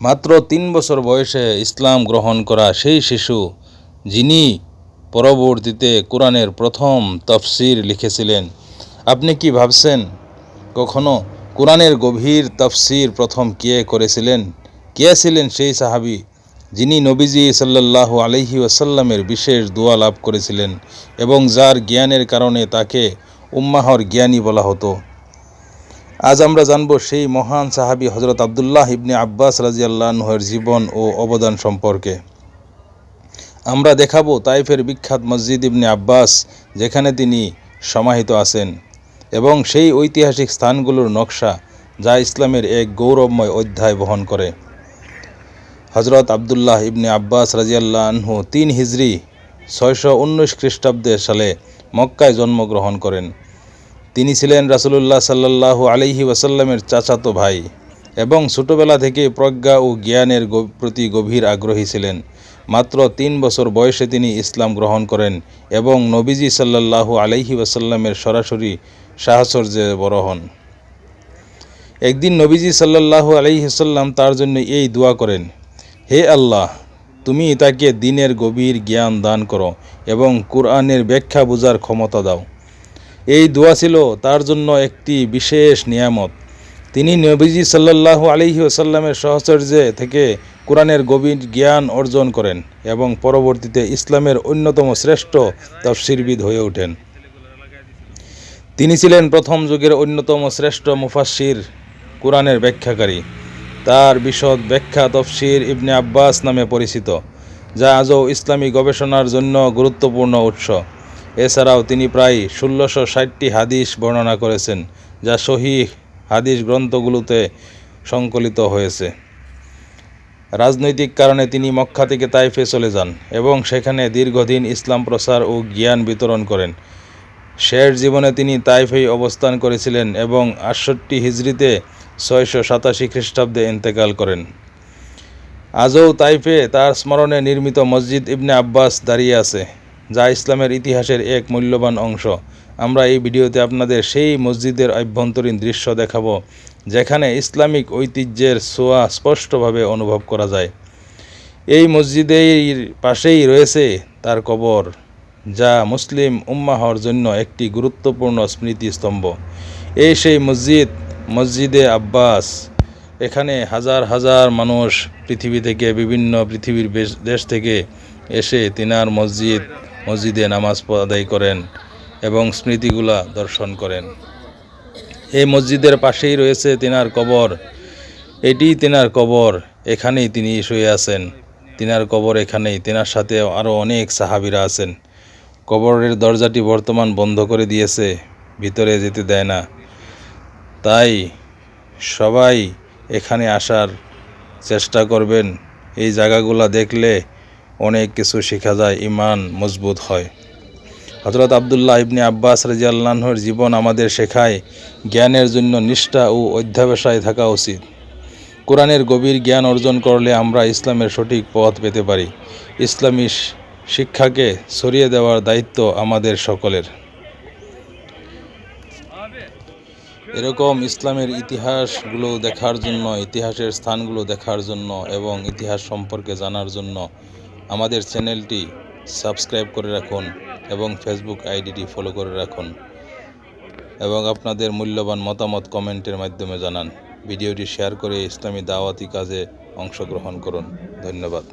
মাত্র তিন বছর বয়সে ইসলাম গ্রহণ করা সেই শিশু, যিনি পরবর্তীতে কোরআনের প্রথম তফসির লিখেছিলেন। আপনি কি ভাবছেন, কখনো কোরআনের গভীর তফসির প্রথম কে করেছিলেন? কে ছিলেন সেই সাহাবী, যিনি নবীজি সাল্লাল্লাহু আলহি ওয়াসাল্লামের বিশেষ দোয়া লাভ করেছিলেন এবং যার জ্ঞানের কারণে তাকে উম্মাহর জ্ঞানী বলা হতো? আজ আমরা জানব সেই মহান সাহাবী হজরত আবদুল্লাহ ইবনে আব্বাস রাজিয়াল্লাহর জীবন ও অবদান সম্পর্কে। আমরা দেখাবো তাইফের বিখ্যাত মসজিদ ইবনে আব্বাস, যেখানে তিনি সমাহিত আছেন এবং সেই ঐতিহাসিক স্থানগুলোর নকশা যা ইসলামের এক গৌরবময় অধ্যায় বহন করে। হজরত আবদুল্লাহ ইবনে আব্বাস রাজিয়াল্লাহ আনহু তিন হিজরি ছয়শো উনিশ খ্রিস্টাব্দে সালে মক্কায় জন্মগ্রহণ করেন। তিনি ছিলেন রাসুলুল্লাহ সাল্লাহ আলহি ওয়াসাল্লামের চাচাতো ভাই এবং ছোটবেলা থেকে প্রজ্ঞা ও জ্ঞানের প্রতি গভীর আগ্রহী ছিলেন। মাত্র তিন বছর বয়সে তিনি ইসলাম গ্রহণ করেন এবং নবীজি সাল্লাল্লাহু আলাইহি ওয়াসাল্লামের সরাসরি সাহচর্যে বড় হন। একদিন নবীজি সাল্লাল্লাহু আলাইহি সাল্লাম তার জন্য এই দোয়া করেন, হে আল্লাহ, তুমি তাকে দিনের গভীর জ্ঞান দান করো এবং কোরআনের ব্যাখ্যা বোঝার ক্ষমতা দাও। এই দোয়া ছিল তার জন্য একটি বিশেষ নিয়ামত। তিনি নবীজি সাল্লাল্লাহু আলহি আসাল্লামের সহচর্যে থেকে কোরআনের গভীর জ্ঞান অর্জন করেন এবং পরবর্তীতে ইসলামের অন্যতম শ্রেষ্ঠ তফসিরবিদ হয়ে ওঠেন। তিনি ছিলেন প্রথম যুগের অন্যতম শ্রেষ্ঠ মুফাসির কোরআনের ব্যাখ্যাকারী। তার বিশদ ব্যাখ্যা তফসির ইবনে আব্বাস নামে পরিচিত, যা আজও ইসলামী গবেষণার জন্য গুরুত্বপূর্ণ উৎস। এছাড়াও তিনি প্রায় ষোলোশো ষাটটি হাদিস বর্ণনা করেছেন, যা সহি হাদিস গ্রন্থগুলোতে সংকলিত হয়েছে। রাজনৈতিক কারণে তিনি মক্কা থেকে তাইফে চলে যান এবং সেখানে দীর্ঘদিন ইসলাম প্রচার ও জ্ঞান বিতরণ করেন। শেষ জীবনে তিনি তাইফেই অবস্থান করেছিলেন এবং আটষট্টি হিজড়িতে ছয়শো সাতাশি খ্রিস্টাব্দে ইন্তেকাল করেন। আজও তাইফে তার স্মরণে নির্মিত মসজিদ ইবনে আব্বাস দাঁড়িয়ে আছে। যা ইসলামের ইতিহাসের এক মূল্যবান অংশ। আমরা এই ভিডিওতে আপনাদের সেই মসজিদের অভ্যন্তরীণ দৃশ্য দেখাবো, যেখানে ইসলামিক ঐতিহ্যের ছোঁয়া স্পষ্টভাবে অনুভব করা যায়। এই মসজিদের পাশেই রয়েছে তার কবর, যা মুসলিম উম্মাহর জন্য একটি গুরুত্বপূর্ণ স্মৃতিস্তম্ভ। এই সেই মসজিদ, মসজিদে আব্বাস, এখানে হাজার হাজার মানুষ পৃথিবী থেকে বিভিন্ন পৃথিবীর দেশ থেকে এসে তিনার মসজিদ মসজিদে নামাজ আদায় করেন এবং স্মৃতিগুলা দর্শন করেন। এই মসজিদের পাশেই রয়েছে তিনার কবর। এটি তিনার কবর, এখানেই তিনি শুয়ে আছেন। তিনার কবর এখানেই, তিনার সাথে আরও অনেক সাহাবিরা আছেন। কবরের দরজাটি বর্তমান বন্ধ করে দিয়েছে, ভিতরে যেতে দেয় না। তাই সবাই এখানে আসার চেষ্টা করবেন। এই জায়গাগুলো দেখলে অনেক কিছু শেখা যায়, ইমান মজবুত হয়। হজরত আবদুল্লাহ ইবনে আব্বাস রাজিয়াল্লাহর জীবন আমাদের শেখায়, জ্ঞানের জন্য নিষ্ঠা ও অধ্যাবসায় থাকা উচিত। কোরআনের গভীর জ্ঞান অর্জন করলে আমরা ইসলামের সঠিক পথ পেতে পারি। ইসলামী শিক্ষাকে ছড়িয়ে দেওয়ার দায়িত্ব আমাদের সকলের। এরকম ইসলামের ইতিহাসগুলো দেখার জন্য, ইতিহাসের স্থানগুলো দেখার জন্য এবং ইতিহাস সম্পর্কে জানার জন্য আমাদের চ্যানেলটি সাবস্ক্রাইব করে রাখুন এবং ফেসবুক আইডিটি ফলো করে রাখুন এবং আপনাদের মূল্যবান মতামত কমেন্টের মাধ্যমে জানান। ভিডিওটি শেয়ার করে ইসলামী দাওয়াতি কাজে অংশগ্রহণ করুন। ধন্যবাদ।